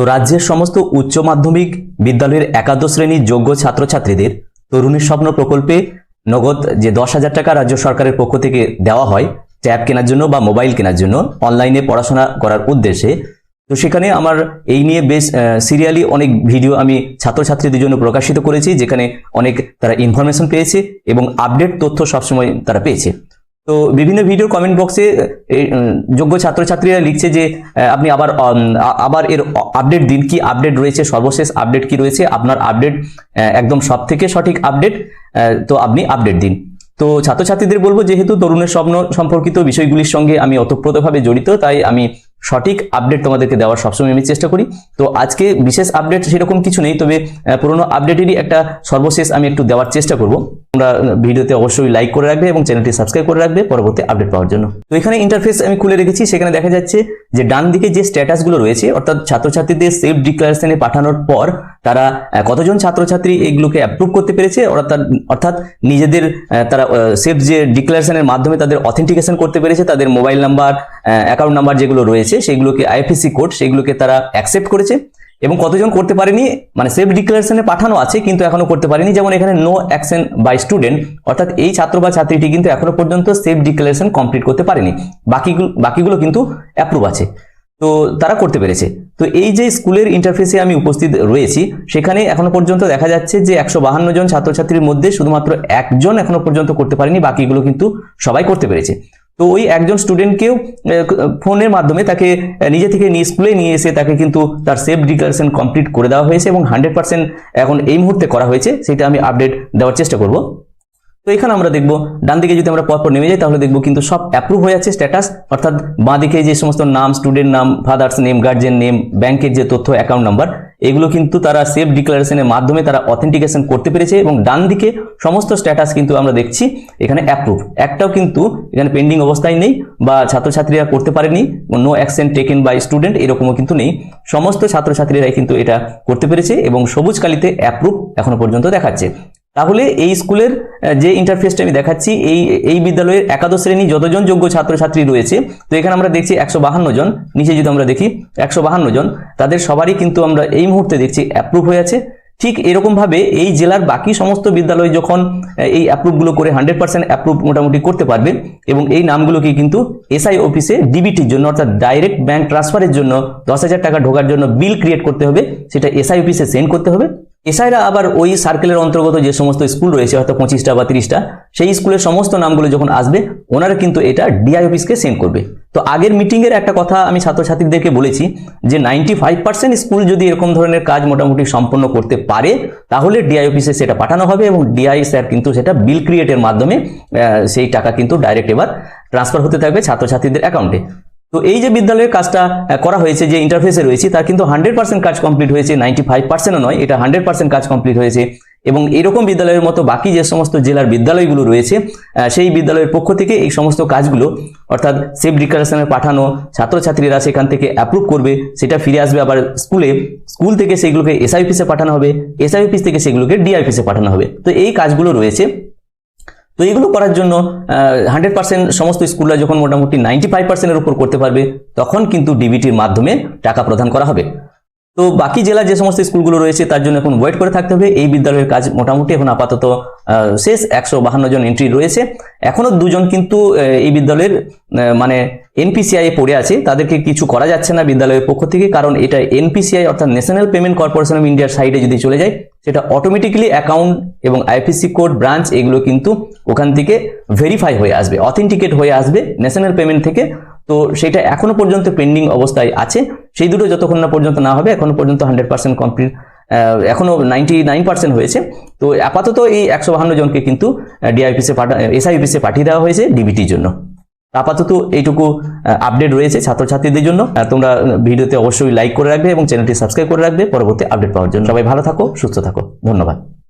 তো রাজ্যের সমস্ত উচ্চ মাধ্যমিক বিদ্যালয়ের একাদশ শ্রেণির যোগ্য ছাত্রছাত্রীদের তরুণীর স্বপ্ন প্রকল্পে নগদ যে দশ হাজার টাকা রাজ্য সরকারের পক্ষ থেকে দেওয়া হয় ট্যাব কেনার জন্য বা মোবাইল কেনার জন্য অনলাইনে পড়াশোনা করার উদ্দেশ্যে। তো সেখানে আমার এই নিয়ে বেশ সিরিয়ালি অনেক ভিডিও আমি ছাত্রছাত্রীদের জন্য প্রকাশিত করেছি, যেখানে অনেক তারা ইনফরমেশন পেয়েছে এবং আপডেট তথ্য সবসময় তারা পেয়েছে। তো বিভিন্ন ভিডিও কমেন্ট বক্সে যোগ্য ছাত্রছাত্রীরা লিখছে যে আপনি আবার আবার এর আপডেট দিন, কি আপডেট রয়েছে? সর্বশেষ আপডেট কি রয়েছে? আপনার আপডেট একদম সব থেকে সঠিক আপডেট তো আপনি আপডেট দিন। তো ছাত্রছাত্রীদের বলব, যেহেতু তরুণের স্বপ্ন সম্পর্কিত বিষয়গুলির সঙ্গে আমি ওতপ্রোতভাবে জড়িত, তাই আমি সঠিক আপডেট তোমাদেরকে দেওয়ার সবসময় আমি চেষ্টা করি। তো আজকে বিশেষ আপডেট সেরকম কিছু নেই, তবে পুরোনো আপডেটেরই একটা সর্বশেষ আমি একটু দেওয়ার চেষ্টা করব। তোমরা ভিডিওতে অবশ্যই লাইক করে রাখবে এবং চ্যানেলটি সাবস্ক্রাইব করে রাখবে পরবর্তী আপডেট পাওয়ার জন্য। তো এখানে ইন্টারফেস আমি খুলে রেখেছি, সেখানে দেখা যাচ্ছে যে ডান দিকে যে স্ট্যাটাসগুলো রয়েছে, অর্থাৎ ছাত্রছাত্রীদের সেফ ডিক্লারেশনে পাঠানোর পর তারা কতজন ছাত্রছাত্রী এগুলোকে অ্যাপ্রুভ করতে পেরেছে অর্থাৎ অর্থাৎ নিজেদের তারা সেফ যে ডিক্লারেশনের মাধ্যমে তাদের অথেন্টিকেশন করতে পেরেছে, তাদের মোবাইল নাম্বার অ্যাকাউন্ট নাম্বার যেগুলো রয়েছে, সেগুলোকে আইএফএসসি কোড সেগুলোকে তারা অ্যাকসেপ্ট করেছে। এবং কতজন করতে পারেনি মানে সেফ ডিক্লারেশনে পাঠানো আছে, কিন্তু এখনও করতে পারেনি। যেমন এখানে নো অ্যাকশন বাই স্টুডেন্ট অর্থাৎ এই ছাত্র বা ছাত্রীটি কিন্তু এখনও পর্যন্ত সেফ ডিক্লারেশন কমপ্লিট করতে পারেনি। বাকিগুলো বাকিগুলো কিন্তু অ্যাপ্রুভ আছে। তো তারা করতে পেরেছে। তো এই যে স্কুলের ইন্টারফেসে আমি উপস্থিত রয়েছি, সেখানে এখনও পর্যন্ত দেখা যাচ্ছে যে একশো বাহান্ন জন ছাত্রছাত্রীর মধ্যে শুধুমাত্র একজন এখনও পর্যন্ত করতে পারেনি, বাকিগুলো কিন্তু সবাই করতে পেরেছে। তো ওই একজন স্টুডেন্টকেও ফোনের মাধ্যমে তাকে নিজে থেকে নিয়ে স্কুলে নিয়ে এসে তাকে কিন্তু তার সেফ ডিক্লারেশন কমপ্লিট করে দেওয়া হয়েছে এবং হান্ড্রেড পার্সেন্ট এখন এই মুহূর্তে করা হয়েছে, সেটা আমি আপডেট দেওয়ার চেষ্টা করব। তো এখানে আমরা দেখব ডান দিকে যদি আমরা পরপর নেমে যাই, তাহলে দেখব কিন্তু সব অ্যাপ্রুভ হয়ে যাচ্ছে স্ট্যাটাস অর্থাৎ বাঁ দিকে যে সমস্ত নাম স্টুডেন্ট নাম ফাদার্স নেম গার্জেন নেম ব্যাংকের যে তথ্য অ্যাকাউন্ট নাম্বার এগুলো কিন্তু তারা সেফ ডিক্লারেশনের মাধ্যমে তারা অথেন্টিকেশন করতে পেরেছে এবং ডান দিকে সমস্ত স্ট্যাটাস কিন্তু আমরা দেখছি এখানে অ্যাপ্রুভ একটাও কিন্তু এখানে পেন্ডিং অবস্থায় নেই বা ছাত্রছাত্রীরা করতে পারেনি no action taken by student এরকমও কিন্তু নেই। সমস্ত ছাত্রছাত্রীরাই কিন্তু এটা করতে পেরেছে এবং সবুজ কালিতে অ্যাপ্রুভ এখনও পর্যন্ত দেখাচ্ছে। তাহলে এই স্কুলের যে ইন্টারফেসটা আমি দেখাচ্ছি, এই এই বিদ্যালয়ের একাদশ শ্রেণি যতজন যোগ্য ছাত্রছাত্রী রয়েছে, তো এখানে আমরা দেখছি একশো জন, নিচে যদি আমরা দেখি, একশো জন, তাদের সবারই কিন্তু আমরা এই মুহূর্তে দেখছি অ্যাপ্রুভ হয়ে আছে। ঠিক এরকমভাবে এই জেলার বাকি সমস্ত বিদ্যালয় যখন এই অ্যাপ্রুভগুলো করে হান্ড্রেড পার্সেন্ট অ্যাপ্রুভ মোটামুটি করতে পারবে, এবং এই নামগুলোকে কিন্তু এসআই অফিসে ডিবিটির জন্য, অর্থাৎ ডাইরেক্ট ব্যাংক ট্রান্সফারের জন্য দশ হাজার টাকা ঢোকার জন্য বিল ক্রিয়েট করতে হবে, সেটা এসআই অফিসে সেন্ড করতে হবে। এসআইরা আবার ওই সার্কেলের অন্তর্গত যে সমস্ত স্কুল রয়েছে, হয়তো পঁচিশটা বা তিরিশটা, সেই স্কুলের সমস্ত নামগুলো যখন আসবে, ওনারা কিন্তু এটা ডিআই অফিসকে সেন্ড করবে। তো আগের মিটিংয়ের একটা কথা আমি ছাত্রছাত্রীদেরকে বলেছি যে নাইনটি ফাইভ পার্সেন্ট স্কুল যদি এরকম ধরনের কাজ মোটামুটি সম্পন্ন করতে পারে, তাহলে ডিআই অফিসে সেটা পাঠানো হবে এবং ডিআই স্যার কিন্তু সেটা বিল ক্রিয়েটের মাধ্যমে সেই টাকা কিন্তু ডাইরেক্ট এবার ট্রান্সফার হতে থাকবে ছাত্রছাত্রীদের অ্যাকাউন্টে তো এই যে বিদ্যালয়ের কাজটা করা হয়েছে, যে ইন্টারফেসে রয়েছে, তার কিন্তু হান্ড্রেড পার্সেন্ট কাজ কমপ্লিট হয়েছে নাইনটি ফাইভ পার্সেন্টও নয়, এটা হান্ড্রেড পার্সেন্ট কাজ কমপ্লিট হয়েছে। এবং এরকম বিদ্যালয়ের মতো বাকি যে সমস্ত জেলার বিদ্যালয়গুলো রয়েছে সেই বিদ্যালয়ের পক্ষ থেকে এই সমস্ত কাজগুলো, অর্থাৎ সেফ ডিক্লারেশনে পাঠানো, ছাত্রছাত্রীরা সেখান থেকে অ্যাপ্রুভ করবে, সেটা ফিরে আসবে আবার স্কুলে, স্কুল থেকে সেগুলোকে এসআই অফিসে পাঠানো হবে এসআই অফিস থেকে সেগুলোকে ডিআই অফিসে পাঠানো হবে। তো এই কাজগুলো রয়েছে। তো এগুলো করার জন্য হান্ড্রেড পার্সেন্ট সমস্ত স্কুলরা যখন মোটামুটি নাইনটি ফাইভ পার্সেন্টের উপর করতে পারবে, তখন কিন্তু ডিবিটির মাধ্যমে টাকা প্রদান করা হবে। তো বাকি জেলার যে সমস্ত স্কুলগুলো রয়েছে, তার জন্য এখন ওয়েট করে থাকতে হবে। এই বিদ্যালয়ের কাজ মোটামুটি এখন আপাতত শেষ। একশো বাহান্ন জন এন্ট্রি রয়েছে। এখনও দুজন কিন্তু এই বিদ্যালয়ের মানে এনপিসিআই এ পড়ে আছে। তাদেরকে কিছু করা যাচ্ছে না বিদ্যালয়ের পক্ষ থেকে, কারণ এটা এনপিসিআই অর্থাৎ ন্যাশনাল পেমেন্ট কর্পোরেশন অফ ইন্ডিয়ার সাইডে যদি চলে যায়, সেটা অটোমেটিক্যালি অ্যাকাউন্ট এবং আইপিসি কোড ব্রাঞ্চ এগুলো কিন্তু ওখান থেকে ভেরিফাই হয়ে আসবে অথেন্টিকেট হয়ে আসবে ন্যাশনাল পেমেন্ট থেকে। তো সেটা এখনও পর্যন্ত পেন্ডিং অবস্থায় আছে। সেই দুটো যতক্ষণ না পর্যন্ত না হবে, এখনও পর্যন্ত হান্ড্রেড পার্সেন্ট কমপ্লিট এখনও নাইনটি নাইন পার্সেন্ট হয়েছে। তো আপাতত এই একশো বাহান্ন জনকে কিন্তু ডিআইপিসে পাঠা এসআই অফিসে পাঠিয়ে দেওয়া হয়েছে ডিবিটির জন্য। আপাতত এইটুকু আপডেট রয়েছে ছাত্রছাত্রীদের জন্য। তোমরা ভিডিওতে অবশ্যই লাইক করে রাখবে এবং চ্যানেলটি সাবস্ক্রাইব করে রাখবে। পরবর্তী আপডেট পাওয়ার জন্য। সবাই ভালো থাকো, সুস্থ থাকো। ধন্যবাদ।